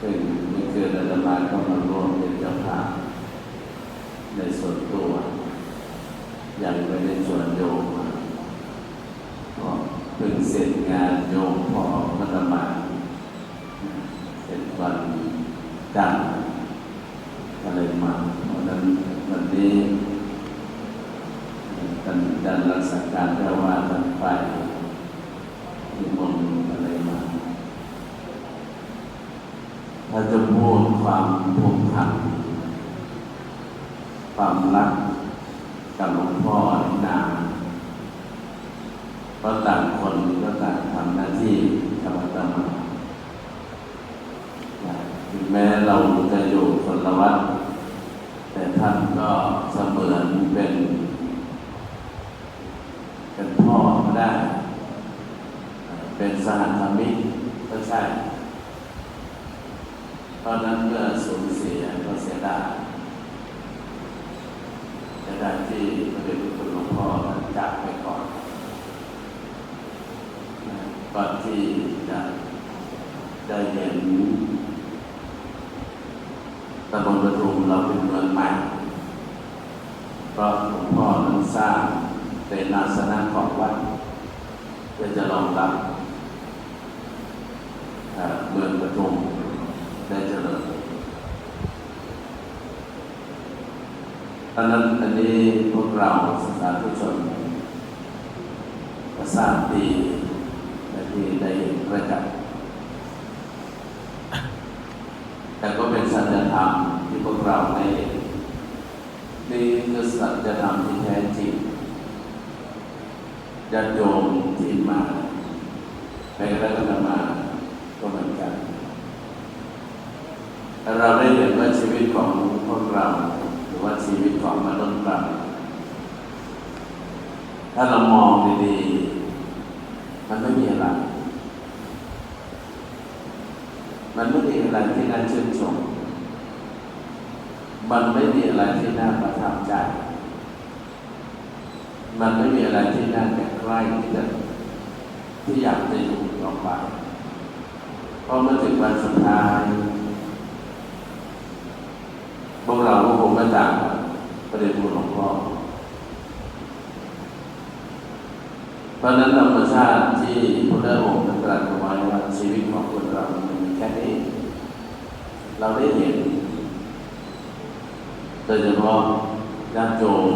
ซึ่งเมื่อคืนอาตมาก็มาร่วมเป็นเจ้าภาพในส่วนตัวยังไม่ได้ชวนโยมมาก็เพิ่งเสร็จงานโยมพอมัตมาเสร็จวันจันทร์ก็เลยมาเพราะนั้นวันนี้ท่านอาจารย์รักษาการเจ้าว่าท่านไปที่มนต์อะไรมา ถ้าจะพูดความผูกพันความรักกับหลวงพ่อนี่นานเพราะต่างคนก็ต่างทำหน้าที่กับอาตมาถึงแม้เราจะอยู่คนละวัดแต่ท่านก็เสมือนเป็น เป็นพ่อก็ได้ เป็นสหธรรมิกก็ใช่ ราะนั้นเมื่อสูญเสียก็เสียดายเสียดายที่พระเดชพระคุณหลวงพ่อจากไปก่อนก่อนที่จะได้เห็นตำบลปทุมเราเป็นเมืองใหม่เพราะหลวงพ่อนั้นสร้างเป็นอาสนะของวัดเพื่อจะรองรับเอ่อเมืองปทุม ได้เจริญ ดังนั้นอันนี้พวกเราสาธุชนก็ทราบดีและที่ได้ประจักษ์แต่ก็เป็นสัจธรรมที่พวกเราได้เห็นนี่คือสัจธรรมที่แท้จริงญาติโยมที่มาในรัฐธรรมาก็เหมือนกันเราได้เห็นว่าชีวิตของพวกเรา รือว่าชีวิตของมนุษย์เราถ้าเรามองดีๆ มันไม่มีอะไร มันไม่มีอะไรที่น่าชื่นชม มันไม่มีอะไรที่น่าประทับใจ มันไม่มีอะไรที่น่าแก่ใกล้ที่จะที่อยากจะอยู่ต่อไปเพราะเมื่อถึงวันสุดท้ายพวกเรา ก็คงไม่ต่างกับประเด็นบุญหลวงพ่อเพราะนั้นธรรมชาติที่พระองค์ตรัสเอาไว้ว่าชีวิตของคนเรามันมีแค่นี้ เราได้เห็นโดยเฉพาะญาติโยม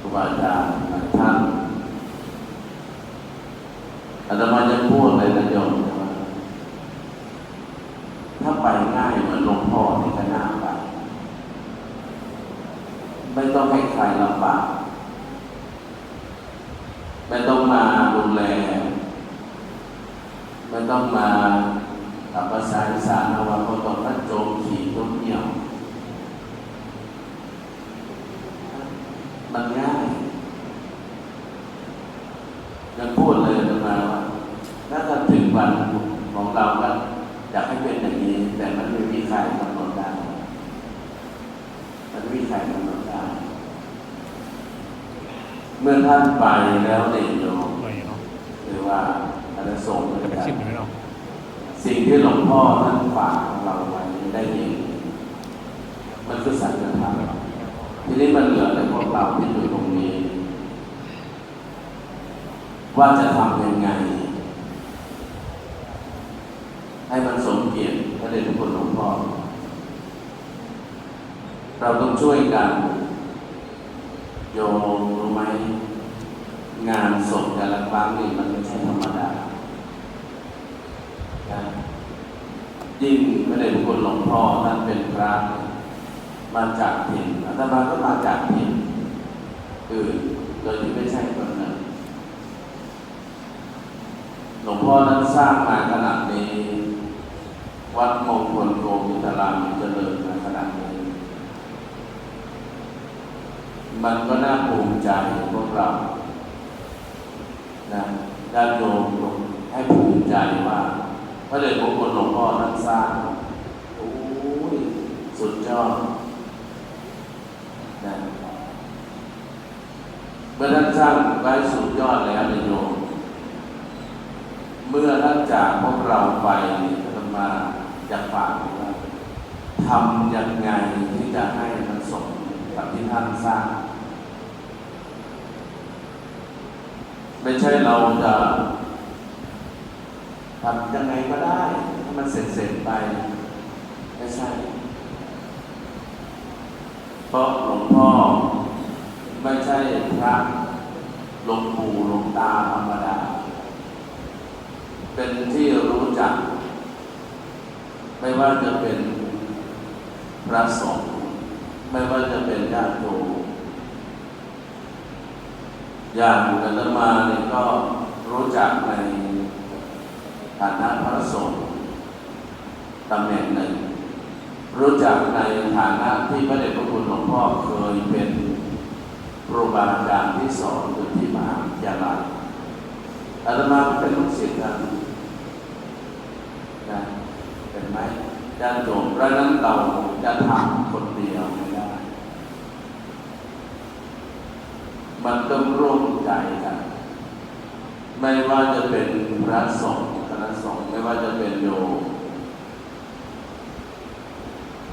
ครูบาอาจารย์หลายท่านอาตมาจะพูดเลยนะโยมว่าถ้าไปง่ายเหมือนหลวงพ่อที่จะน่าไป ไม่ ต้องให้ใครลำบากไม่ต้องมาดูแลไม่ต้องมาอัภาษาอีสานเอาว่าเขาต้องตัดโจมขี่ต้นเหี่ยวมันง่ายยังพูดเลยมาว่าถ้าถึงวันของเราก็อยากให้เป็นอย่างนี้ แต่มันไม่มีใครกำหนดได้ มันไม่มีใครกำหนดได้ เมื่อท่านไปแล้วเนี่ยโยมไม่เนาะหรือว่าอาจารย์ส่งเหมือนกระกันชิบเลยเนาะสิ่งที่หลวงพ่อท่านฝากของเราไว้ได้เองมันคือสัจธรรมทีนี้มันเหลือแต่พวกเราที่อยู่ตรงนี้ ว่าจะทำยังไง ให้มันสมเกียรติพระเดชพระคุณหลวงพ่อเราต้องช่วยกัน โยมรู้ไหม งานศพแต่ละครั้งนี่มันไม่ใช่ธรรมดานะยิ่งพระเดชคุณหลวงพ่อท่านเป็นพระมาจากถิ่นอาตมาก็มาจากถิ่นอื่นโดยที่ไม่ใช่คนนั้นหลวงพ่อนั้นสร้างมาขนาดนี้ วัดมงคลโกมิตรามเจริญมาขนาดนี้ มันก็น่าภูมิใจพวกเรานะญาติโยมให้ภูมิใจว่าพระเดชพระคุณหลวงพ่อท่านสร้างโอ้ยสุดยอดนะเมื่อท่านสร้างไว้สุดยอดแล้วนโยม เมื่อท่านจากพวกเราไปนี่าตมาอยากฝากว่าทำยังไงที่จะให้มันสมกับที่ท่านสร้าง ไม่ใช่เราจะทำยังไงก็ได้ให้มันเสร็จๆไปไม่ใช่เพราะหลวงพ่อไม่ใช่พระหลวงปู่หลวงตาธรรมดา เป็นที่รู้จัก ไม่ว่าจะเป็นพระสงฆ์ไม่ว่าจะเป็นญาติโยม อย่างอาตมาเนี่ยก็รู้จักในฐานะพระสงฆ์ตำแหน่งหนึ่ง รู้จักในฐานะที่พระเดชพระคุณหลวงพ่อเคยเป็นครูบาอาจารย์ที่สอนอยู่ที่มหาวิทยาลัยอาตมาเป็นลูกศิษย์กันนะเป็นไหมญาติโยมเพราะฉะนั้นเราจะทำคนเดียวไม่ได้ มันต้องร่วมใจกัน ไม่ว่าจะเป็นพระสงฆ์คณะสงฆ์ไม่ว่าจะเป็นโยม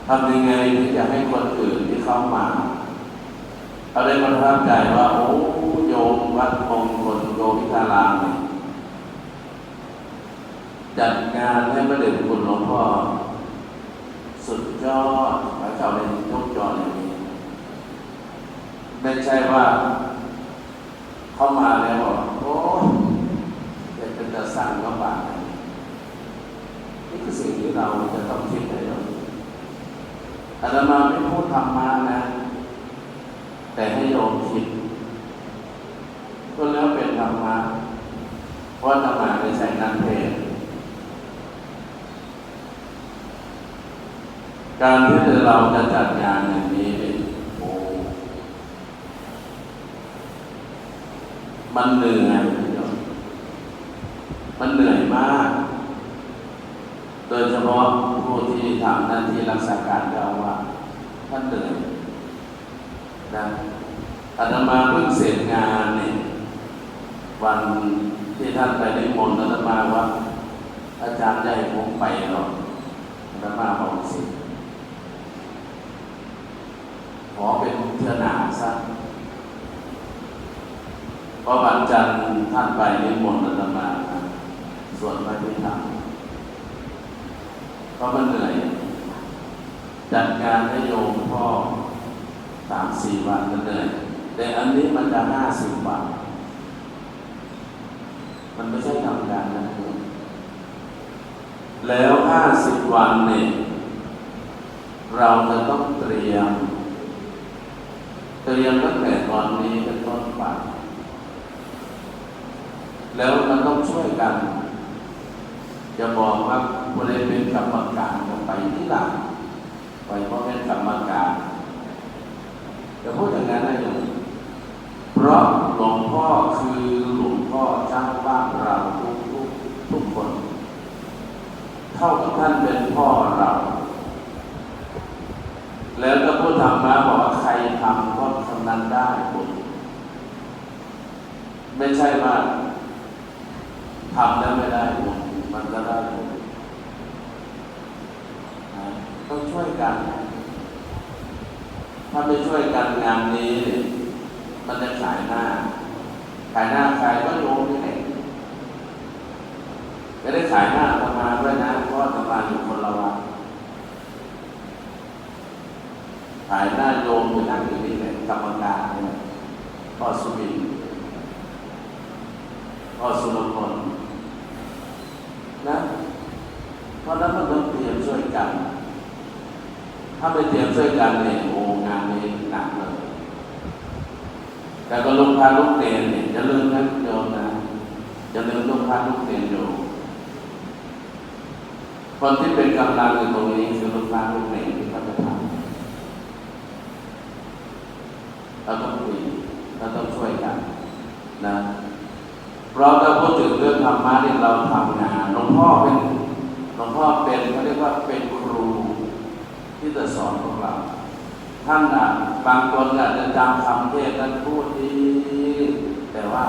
ทำยังไงที่จะให้คนอื่นที่เข้ามาเขาได้ประทับใจว่าโอ้โยมวัดมงคลโยมิคารามเนี่ยจัดงานให้พระเดชพระคุณหลวงพ่อสุดยอดพระเจ้าเป็นทุกยอดอยนี้ไม่ใช่ว่า เข้ามาแล้วบอกโอ้ จะสร้างก็บาปนี่คือสิ่งที่เราจะต้องคิดให้เราอาตมาไม่พูดธรรมะนะ แต่ให้โยมคิดก็แล้วเป็นธรรมะเพราะธรรมะไม่ใช่นักเทศการที่เราจะจัดงานอย่างนี้โอ้มันเหนื่อยโยมมันเหนื่อยมาก โด ยเฉพาะผู้ที่ทำหน้าที่รักษาการเจ้าอาว่าท่านเหนื่อยนะอาตมาเพิ่งเสร็จงานเนี่ยวันที่ท่านไปนิมนต์อาตมาว่า อาจารย์ใหญ่ผมไปหรอกอาตมาบอกสิขอเป็นเทือหนาซะเพราะวันจันทร์ท่านไปนิมนต์อาตมาส่วนพระที่ทำ เพราะมันเหนื่อย จัดการให้โยมพ่อสามสี่วันมันเหนื่อยแต่อันนี้มันจะห้าสิบวันมันไม่ใช่ทำการนะโยมแล้วห้าสิบวันเนี่ยเราจะต้องเตรียม เตรียมตั้งแต่ตอนนี้เป็นต้นไปแล้วมันต้องช่วยกัน จะบอกว่าบริเป็นกรรมการลงไปที่หลังไปเพราะเป็นกรรมการจะพูดอย่างนั้นได้ยังเพราะหลวงพ่อคือหลวงพ่อเจ้าบ้านเราทุกทุกทุกคน เท่ากับท่านเป็นพ่อเรา แล้วก็พูดธรรมะบอกว่าใครทำก็ทำนั้นได้บุญไม่ใช่ว่าทำแล้วไม่ได้บุญ มันก็ได้นะต้องช่วยกัน ถ้าไม่ช่วยกันงานนี้ มันจะขายหน้า ขายหน้าใครก็โยมนี่แหละไม่ได้ขายหน้าธรรมาด้วยนะ เพราะธรรมาอยู่คนละวัดขายหน้าโยมอยู่นั่งอยู่นี่แหละกรรมการเนี่ยพ่อสุบินพ่อสุรพล นะ เพราะนั้นมันต้องเตรียมช่วยกัน ถ้าไม่เตรียมช่วยกันเนี่ยโอ้งานนี้หนักเลย แต่ก็ลงพาลูกเตียนเนี่ยจะลืมนะโยมนะจะลืมลงพาลูกเตียนโยมคนที่เป็นกำลังอยู่ตรงนี้คือลูกพาลูกเตียนที่เขาจะทำเราต้องคุยเราต้องช่วยกันนะเราจะพูดถึงเรื่องธรรมะที่เราทำงานหลวงพ่อเป็นหลวงพ่อเป็นเขาเรียกว่าเป็นครู ที่จะสอนพวกเรา ท่านอะบางคนอ่จจะจำคำเทศท่านพูดดีแต่ว่า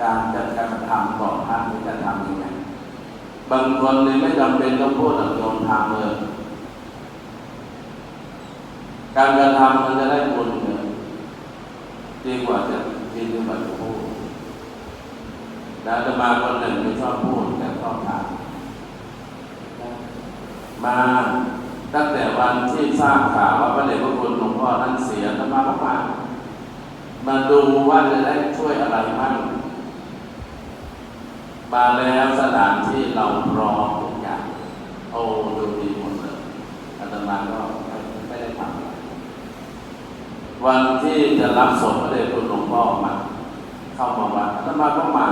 การจัดการทำต่อท่านที่จะทำยังไงบางคนเนี่ยไม่จำเป็นต้องพูดต้องยอมทำเลยการกระทำมันจะได้ผลเญเลยดีกว่าจะดีกว่าจะพูดแล้วจะมาคนหนึ่งไม่ชอบพูดแต่ชอบทำมา ตั้งแต่วันที่ทราบข่าวว่าพระเดชพระคุณหลวงพ่อท่านเสียจะมาก็มามาดูว่าจะได้ช่วยอะไรบ้างมาแล้วสถานที่เราพร้อมทุกอย่างโอ้ดูดีหมดเลยอาตมาก็ไม่ได้ทำอะไรวันที่จะรับศพพระเดชคุณหลวงพ่อมา เข้ามาวัดอาตมาก็มา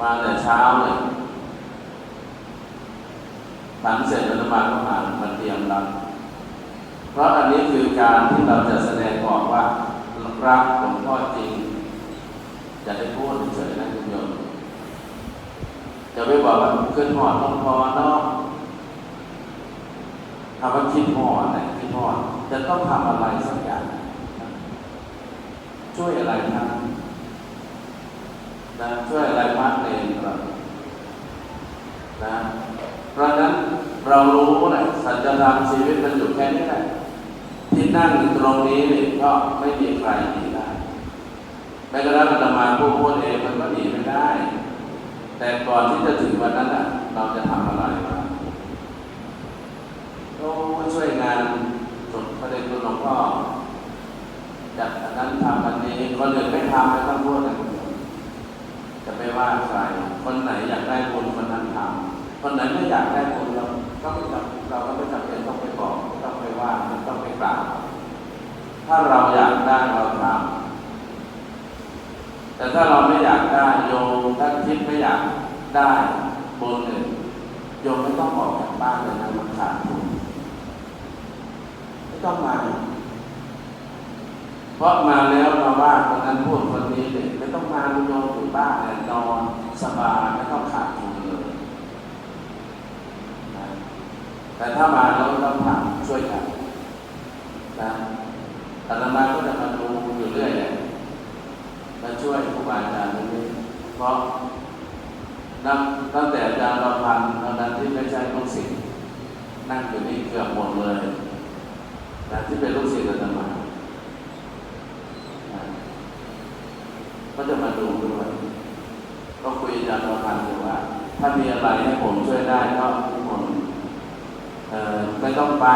มาแต่เช้าเลย ฉันเสร็จอาตมาก็มามาเตรียมรับเพราะอันนี้คือการที่เราจะแสดงออกว่ารักหลวงพ่อจริง จะได้พูดเฉยๆนะคุณโยมจะไม่บอกว่าขึ้นหอดต้องพอเนาะคำว่าคิดหอดนะคิดหอดจะต้องทำอะไรสักอย่างช่วยอะไรครับนะช่วยอะไรมากเองเรานะ ราะนั้นเรารู้แหละสัจธรรมชีวิตมันอยู่แค่นี้แหละที่นั่งตรงนี้เนี่ยก็ไม่มีใครหนีได้แม้กระทั่งอาตมาผู้พูดเองมันก็หนีไม่ได้ แต่ก่อนที่จะถึงวันนั้นอะ เราจะทำอะไรมาโอ้ช่วยงานสดพระเดชคุณหลวงพ่อจัดนั้นทำอันนี้คนอื่นไม่ทำไม่ต้องพูดนะจะไม่ว่าใครคนไหนอยากได้บุญคนนั้นทำ คนไหนไม่อยากได้บุญเราก็ไม่จำเราก็ไม่จำเป็นต้องไปบอกไม่ต้องไปว่าไม่ต้องไปกล่าวถ้าเราอยากได้เราทำแต่ถ้าเราไม่อยากได้โยมถ้าคิดไม่อยากได้บุญเนี่ยโยมไม่ต้องออกจากบ้านเลยนะมันขาดทุนไม่ต้องมาเพราะมาแล้วมาว่าคนนั้นพูดคนนี้เนี่ยไม่ต้องมาโยมอยู่บ้านเนี่ยนอนสบายไม่ต้องขาดทุนเลยนะ แต่ถ้ามาเราต้องทำช่วยกันนะอาตมาก็จะมาดูอยู่เรื่อยเลยมาช่วยครูบาอาจารย์ตรงนี้เพราะนับตั้งแต่อาจารย์เราพันตอนนั้นที่ไม่ใช่ลูกศิษย์นั่งอยู่นี่เกือบหมดเลยนะที่เป็นลูกศิษย์อาตมาก็จะมาดูด้วยก็คุยอาจารย์เราพันอยู่ว่า ถ้ามีอะไรให้ผมช่วยได้ก็ ไม่ต้องไป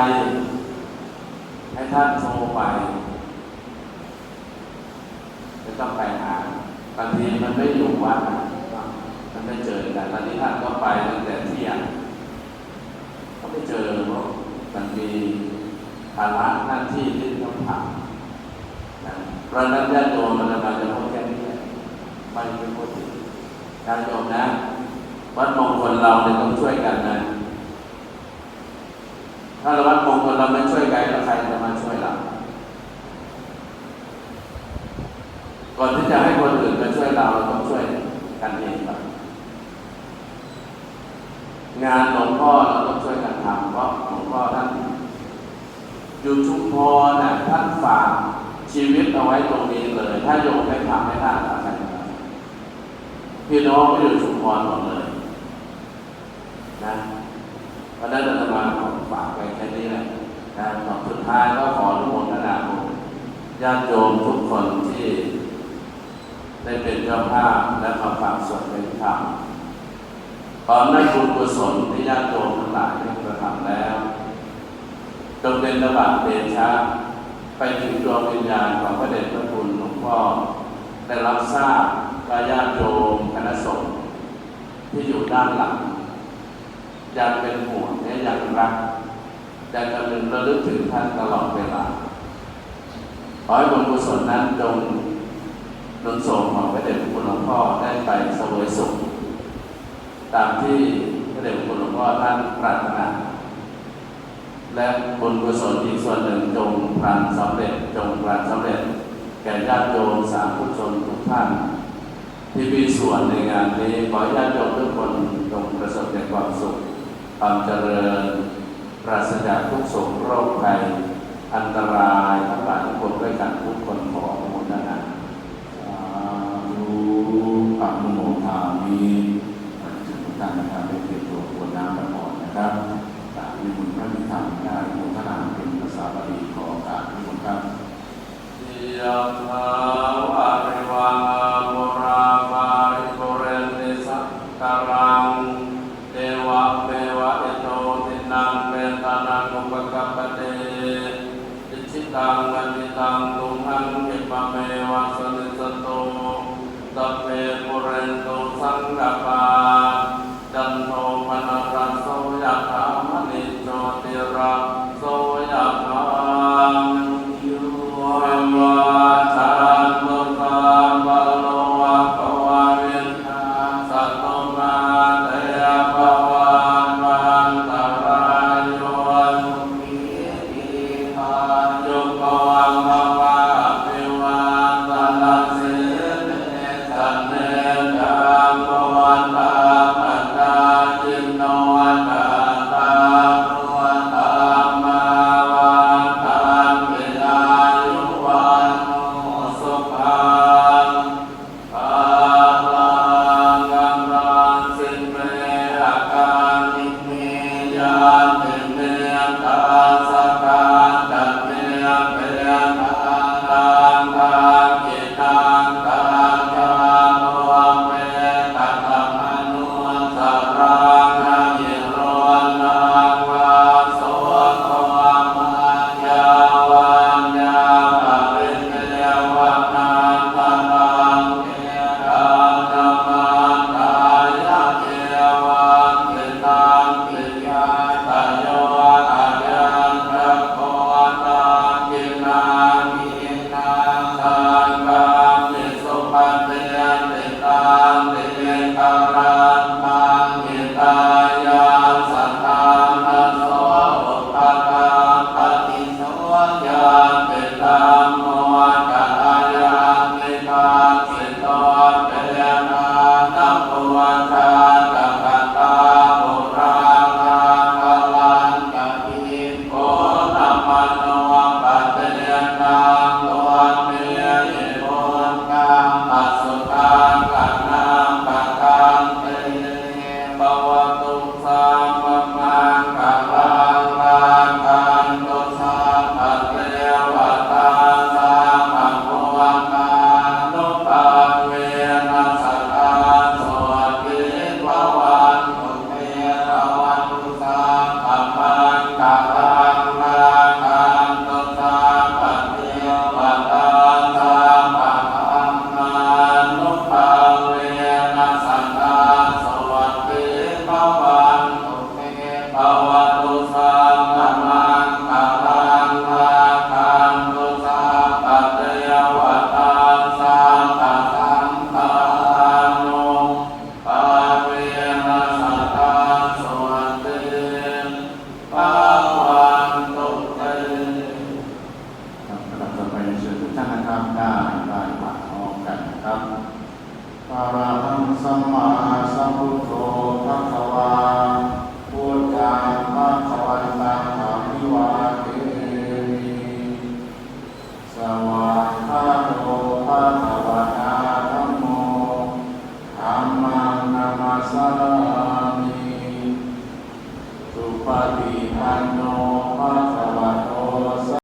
ให้ท่านโทรไปไม่ต้องไปหาบางทีมันไม่อยู่วัดมันไม่เจอกันตอนนี้ท่านก็ไปตั้งแต่เที่ยงก็ไม่เจอเพราะมันมีภาระหน้าที่ที่ต้องทำนะเพราะนั้นญาติโยมมันมาจะพูดแค่นี้ไม่ได้พูดถึงญาติโยมนะวัดมงคลเราเนี่ยต้องช่วยกันนะ ถ้าเราวัดมงคลเราไม่ช่วยกันแล้วใครจะมาช่วยเราก่อนที่จะให้คนอื่นมาช่วยเราเราต้องช่วยกันเองก่อนงานหลวงพ่อเราต้องช่วยกันทำเพราะหลวงพ่อท่านอยู่ชุมพรน่ะท่านฝากชีวิตเอาไว้ตรงนี้เลย ถ้าโยมไม่ทำไม่ได้อะไรพี่น้องก็อยู่ชุมพรหมดเลย นะเพราะนั้นอาตมาขอ ฝากไว้แค่นี้แหละนะต่อสุดท้ายก็ขอทุกคนนะผมญาติโยมทุกคนที่ ได้เป็นเจ้าภาพและมาฝากส่วนเป็นธรรมตอนนั้นบุญกุศลที่ญาติโยมทั้งหลายได้กระทำแล้ว จงเป็นระบาดเดชะไปถึงดวงวิญญาณของพระเดชพระคุณหลวงพ่อได้รับทราบว่าญาติโยมคณะสงฆ์ที่อยู่ด้านหลังยังเป็นห่วงและยังรัก ยังกำลังระลึกถึงท่านตลอดเวลา ขอให้บุญกุศลนั้นจงนุนส่งของพระเดชพระคุณหลวงพ่อได้ไปเสวยสุข ตามที่พระเดชพระคุณหลวงพ่อท่านปรารถนา และบุญกุศลอีกส่วนหนึ่งจงพลันสำเร็จจงพลันสำเร็จ แก่ญาติโยมสาธุชนทุกท่าน ที่มีส่วนในงานนี้ขอให้ญาติโยมทุกคนจงประสบแต่ความสุขความเจริญ ปราศจากทุกโศกโรคภัยอันตรายทั้งหลายทุกคนด้วยกันทุกคนขออนุโมทนารู้ปักมุโมทางนี้ถึงท่านนะารับเป็นเกียรตัวควรน้ำประกอบนะครับตามนิมนต์พระพิธามได้โมทนามเป็นภาษาบาลีขอโกาสทุกคนครับยะถา ตังอนิตังตุมหังนิปเมวัส